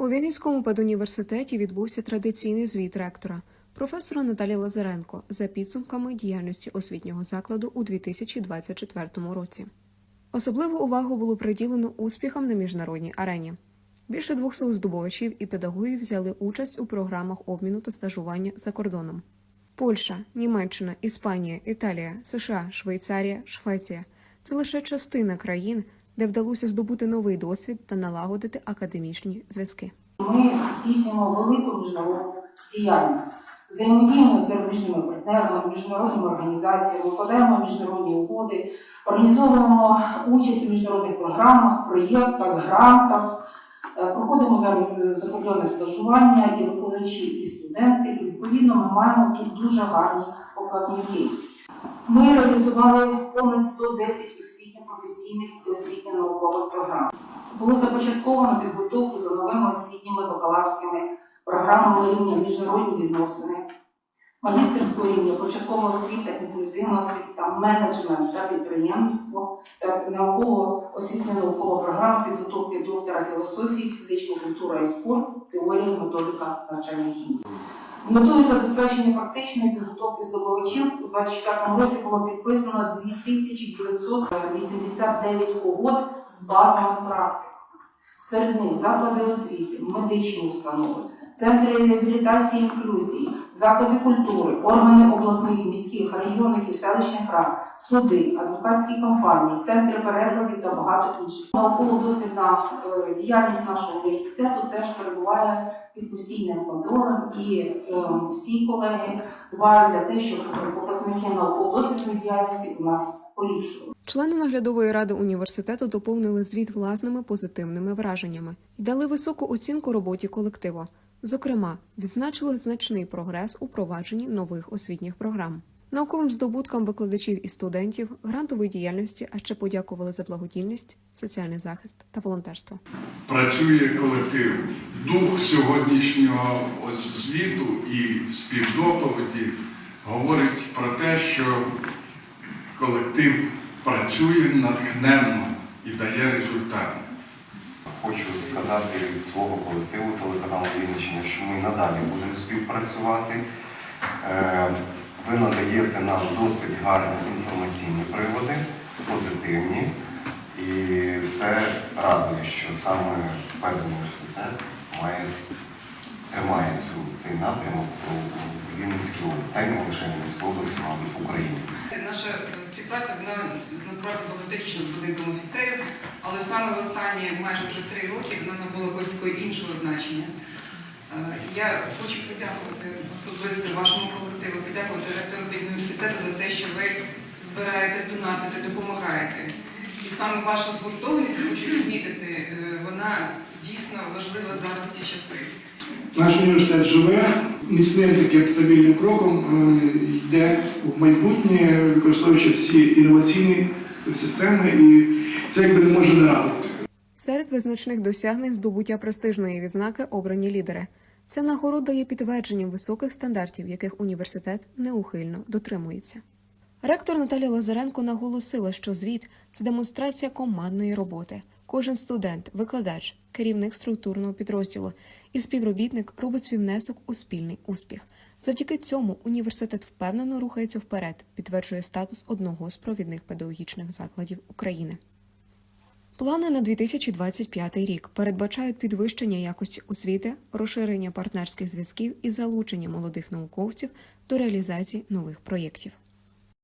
У Вінницькому педуніверситеті відбувся традиційний звіт ректора, професора Наталі Лазаренко за підсумками діяльності освітнього закладу у 2024 році. Особливу увагу було приділено успіхам на міжнародній арені. Більше 200 здобувачів і педагогів взяли участь у програмах обміну та стажування за кордоном. Польща, Німеччина, Іспанія, Італія, США, Швейцарія, Швеція це лише частина країн, де вдалося здобути новий досвід та налагодити академічні зв'язки. Ми здійснюємо велику міжнародну діяльність, взаємодіємо з зарубіжними партнерами, міжнародними організаціями, викладаємо міжнародні угоди, організовуємо участь у міжнародних програмах, проєктах, грантах, е, проходимо закордонне стажування і викладачі, і студенти. І відповідно ми маємо тут дуже гарні показники. Ми реалізували понад 110 освітньо-професійних і освітньо-наукових програм. Було започатковано підготовку за новими освітніми бакалаврськими програмами рівня міжнародні відносини, магістерського рівня, початкова освіта, інклюзивна освіта, менеджмент та підприємництво та науково-освітньо-наукова програма підготовки доктора філософії, фізичної культури і спорту, теорія, методика навчання хімії. З метою забезпечення практичної підготовки здобувачів у 2024 році було підписано 2989 угод з базових практик. Серед них заклади освіти, медичні установи, центри реабілітації інклюзії, заклади культури, органи обласних, міських, районних і селищних рад, суди, адвокатські компанії, центри перекладів та багато інших. Науково-дослідна е, діяльність нашого університету теж перебуває під постійним контролем, і е, всі колеги дбають для те, щоб показники науково-дослідної діяльності у нас поліпшували. Члени наглядової ради університету доповнили звіт власними позитивними враженнями і дали високу оцінку роботі колективу. Зокрема, відзначили значний прогрес у провадженні нових освітніх програм. Науковим здобуткам викладачів і студентів, грантової діяльності, а ще подякували за благодійність, соціальний захист та волонтерство. працює колектив. Дух сьогоднішнього звіту і співдоповіді говорить про те, що колектив працює натхненно і дає результати. Хочу сказати від свого колективу телеканалу Вінниччина, що ми надалі будемо співпрацювати. Е, Ви надаєте нам досить гарні інформаційні приводи, позитивні. І це радує, що саме педуніверситет має тримає цю, цей напрямок у Вінницькій області, та й не лише Вінницькій області, мабуть, в Україні. Наша е, співпраця вона насправді багаторічна з будинком офіцерів, але саме в останні майже вже три роки вона набула якогось такого іншого значення. Е, Я хочу подякувати особисто вашому колективу, подякувати ректору університету за те, що ви збираєте донатити, допомагаєте. І саме ваша згуртованість, хочу відмітити, е, вона дійсно важлива зараз ці часи. Наш університет живе міцним таким стабільним кроком, е, йде в майбутнє, використовуючи всі інноваційні системи, і це якби не може не радувати. Серед визначних досягнень здобуття престижної відзнаки обрані лідери. Ця нагорода є підтвердженням високих стандартів, яких університет неухильно дотримується. Ректор Наталя Лазаренко наголосила, що звіт це демонстрація командної роботи. Кожен студент, викладач, керівник структурного підрозділу і співробітник робить свій внесок у спільний успіх. Завдяки цьому університет впевнено рухається вперед, підтверджує статус одного з провідних педагогічних закладів України. Плани на 2025 рік передбачають підвищення якості освіти, розширення партнерських зв'язків і залучення молодих науковців до реалізації нових проєктів.